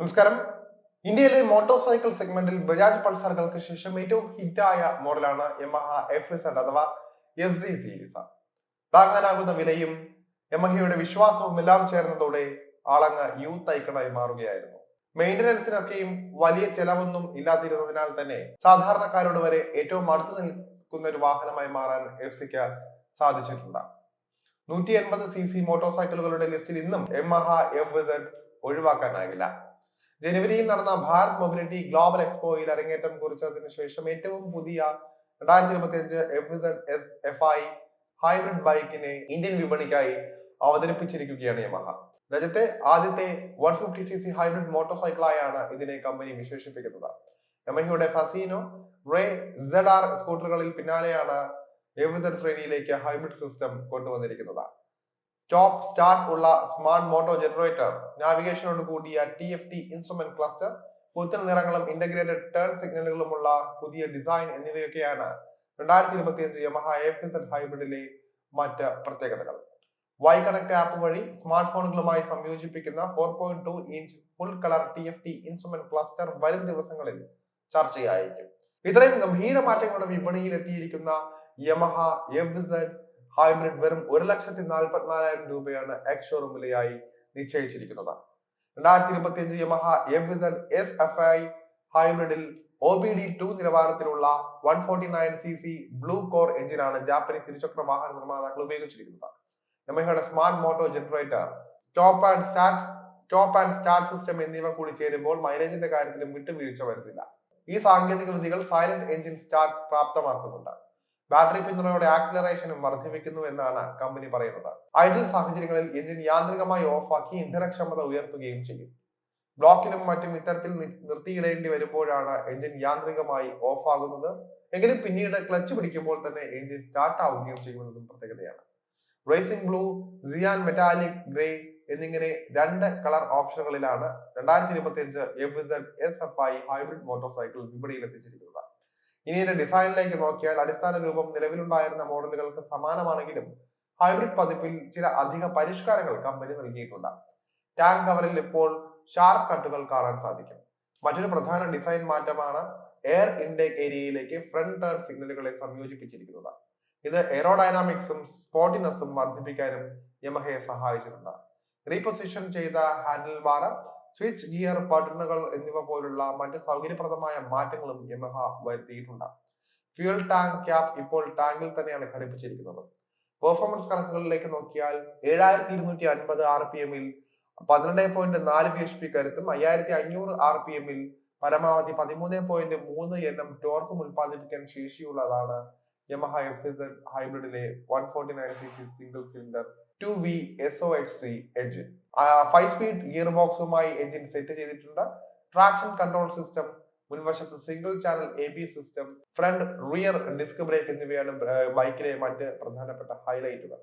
നമസ്കാരം. ഇന്ത്യയിലെ motor cycle സെഗ്മെന്റിൽ ബജാജ് പൾസറുകൾക്ക് ശേഷം ഏറ്റവും ഹിറ്റായ മോഡലാണ് യമഹ എഫ് ഇസഡ് അഥവാ എഫ് സി സീരീസ് താങ്ങാനാകുന്ന വിലയും യമഹയുടെ വിശ്വാസവും എല്ലാം ചേർന്നതോടെ ആളങ്ങ് യൂത്ത് ഐക്കണായി മാറുകയായിരുന്നു. മെയിന്റനൻസിനൊക്കെയും വലിയ ചെലവൊന്നും ഇല്ലാതിരുന്നതിനാൽ തന്നെ സാധാരണക്കാരോട് വരെ ഏറ്റവും അടുത്ത് നിൽക്കുന്ന ഒരു വാഹനമായി മാറാൻ എഫ് സിക്ക് സാധിച്ചിട്ടുണ്ട്. നൂറ്റി എൺപത് സി സി മോട്ടോർ സൈക്കിളുകളുടെ ലിസ്റ്റിൽ ഇന്നും യമഹ എഫ് ഒഴിവാക്കാനാകില്ല ജനുവരിയിൽ നടന്ന ഭാരത് മൊബിലിറ്റി ഗ്ലോബൽ എക്സ്പോയിൽ അരങ്ങേറ്റം കുറിച്ചതിന് ശേഷം ഏറ്റവും പുതിയ രണ്ടായിരത്തി ഇരുപത്തി അഞ്ച് F S F I hybrid ബൈക്കിനെ ഇന്ത്യൻ വിപണിക്കായി അവതരിപ്പിച്ചിരിക്കുകയാണ് യമഹ. രാജ്യത്തെ ആദ്യത്തെ one fifty C C hybrid motor സൈക്കിളായാണ് ഇതിനെ കമ്പനി വിശേഷിപ്പിക്കുന്നത്. യമഹയുടെ ഫസീനോ റേ സെഡ് ആർ സ്കൂട്ടറുകളിൽ പിന്നാലെയാണ് എഫ് ശ്രേണിയിലേക്ക് ഹൈബ്രിഡ് സിസ്റ്റം കൊണ്ടുവന്നിരിക്കുന്നത്. സ്റ്റോപ്പ് സ്റ്റാർട്ട് ഉള്ള സ്മാർട്ട് മോട്ടോ ജനറേറ്റർ നാവിഗേഷനോട് കൂടിയ T F T instrument cluster പുത്തൻ നിറങ്ങളും ഇന്റഗ്രേറ്റഡ് ടേൺ സിഗ്നലുകളുമുള്ള പുതിയ ഡിസൈൻ എന്നിവയൊക്കെയാണ് രണ്ടായിരത്തി ഇരുപത്തി അഞ്ച് യമഹ എഫ് ഹൈബ്രിഡിലെ മറ്റ് പ്രത്യേകതകൾ. വൈ കണക്ട് ആപ്പ് വഴി സ്മാർട്ട് ഫോണുകളുമായി സംയോജിപ്പിക്കുന്ന four point two inch full colour T F T instrument cluster വരും ദിവസങ്ങളിൽ ചർച്ചയായിരിക്കും. ഇത്രയും ഗംഭീര മാറ്റങ്ങളുടെ വിപണിയിൽ എത്തിയിരിക്കുന്ന യമഹ എഫ് ഹൈബ്രിഡ് വെറും ഒരു ലക്ഷത്തി നാൽപ്പത്തിനാലായിരം രൂപയാണ് എക്സ് ഷോറൂം വിലയായി നിശ്ചയിച്ചിരിക്കുന്നത്. രണ്ടായിരത്തി ഇരുപത്തി അഞ്ച് Yamaha F S F I ഹൈബ്രിഡിൽ O B D two നിലവാരത്തിലുള്ള one forty nine C C blue core എഞ്ചിനാണ് ജാപ്പനീസ് ഇരുചക്ര വാഹന നിർമ്മാതാക്കൾ ഉപയോഗിച്ചിരിക്കുന്നത്. യമഹയുടെ smart motor generator stop and start stop and start system എന്നിവ കൂടി ചേരുമ്പോൾ മൈലേജിന്റെ കാര്യത്തിലും വിട്ടുവീഴ്ച വരുന്നില്ല. ഈ സാങ്കേതിക വിദ്യകൾ സൈലന്റ് എഞ്ചിൻ സ്റ്റാർട്ട് പ്രാപ്തമാക്കുന്നുണ്ട്. ബാറ്ററി പിന്തുണയോടെ ആക്സിലറേഷനും വർദ്ധിപ്പിക്കുന്നു എന്നാണ് കമ്പനി പറയുന്നത്. ഐഡിൽ സാഹചര്യങ്ങളിൽ എഞ്ചിൻ യാന്ത്രികമായി ഓഫാക്കി ഇന്ധനക്ഷമത ഉയർത്തുകയും ചെയ്യും. ബ്ലോക്കിനും മറ്റും ഇത്തരത്തിൽ നിർത്തിയിടേണ്ടി വരുമ്പോഴാണ് എഞ്ചിൻ യാന്ത്രികമായി ഓഫാകുന്നത്. എങ്കിലും പിന്നീട് ക്ലച്ച് പിടിക്കുമ്പോൾ തന്നെ എഞ്ചിൻ സ്റ്റാർട്ട് ആവുകയും ചെയ്യുന്നതും പ്രത്യേകതയാണ്. Racing blue cyan metallic grey എന്നിങ്ങനെ രണ്ട് കളർ ഓപ്ഷനുകളിലാണ് രണ്ടായിരത്തി ഇരുപത്തി അഞ്ച് F S F I hybrid motorcycle വിപണിയിൽ എത്തിച്ചിരിക്കുന്നത്. ഇനി ഇതിന്റെ ഡിസൈനിലേക്ക് നോക്കിയാൽ അടിസ്ഥാന രൂപം നിലവിലുണ്ടായിരുന്ന മോഡലുകൾക്ക് സമാനമാണെങ്കിലും ഹൈബ്രിഡ് പതിപ്പിൽ ചില അധിക പരിഷ്കാരങ്ങൾ കമ്പനി നൽകിയിട്ടുണ്ട്. ടാങ്ക് കവറിൽ ഇപ്പോൾ ഷാർപ്പ് കട്ടുകൾ കാണാൻ സാധിക്കും. മറ്റൊരു പ്രധാന ഡിസൈൻ മാറ്റമാണ് എയർ ഇൻടേക്ക് ഏരിയയിലേക്ക് ഫ്രണ്ട് ടേൺ സിഗ്നലുകളെ സംയോജിപ്പിച്ചിരിക്കുന്നത്. ഇത് എയറോഡൈനാമിക്സും സ്പോട്ടിനെസ്സും വർദ്ധിപ്പിക്കാനും യമഹയെ സഹായിച്ചിട്ടുണ്ട്. റീപൊസിഷൻ ചെയ്ത ഹാൻഡിൽ ബാർ സ്വിച്ച് ഗിയർ ബട്ടണുകൾ എന്നിവ പോലുള്ള മറ്റ് സൗകര്യപ്രദമായ മാറ്റങ്ങളും യമഹ വരുത്തിയിട്ടുണ്ട്. ഫ്യൂൽ ടാങ്ക് ക്യാപ് ഇപ്പോൾ ടാങ്കിൽ തന്നെയാണ് ഘടിപ്പിച്ചിരിക്കുന്നത്. പെർഫോമൻസ് കണക്കുകളിലേക്ക് നോക്കിയാൽ ഏഴായിരത്തി ഇരുന്നൂറ്റി അൻപത് ആർ പി എമ്മിൽ പന്ത്രണ്ട് പോയിന്റ് നാല് ബി എച്ച് പി കരുത്തും അയ്യായിരത്തി അഞ്ഞൂറ് ആർ പി എമ്മിൽ പരമാവധി പതിമൂന്ന് പോയിന്റ് മൂന്ന് എണ്ണം ടോർക്കും ഉൽപ്പാദിപ്പിക്കാൻ ശേഷിയുള്ളതാണ് Yamaha F ഹൈബ്രിഡിലെ one forty nine C C single cylinder two V S O X C engine five speed gear ബോക്സുമായി engine set ചെയ്തിട്ടുണ്ട്. ട്രാക്ഷൻ കൺട്രോൾ സിസ്റ്റം മുൻവശത്ത് single channel A B system front rear disc brake എന്നിവയാണ് ബൈക്കിലെ മറ്റ് പ്രധാനപ്പെട്ട ഹൈലൈറ്റുകൾ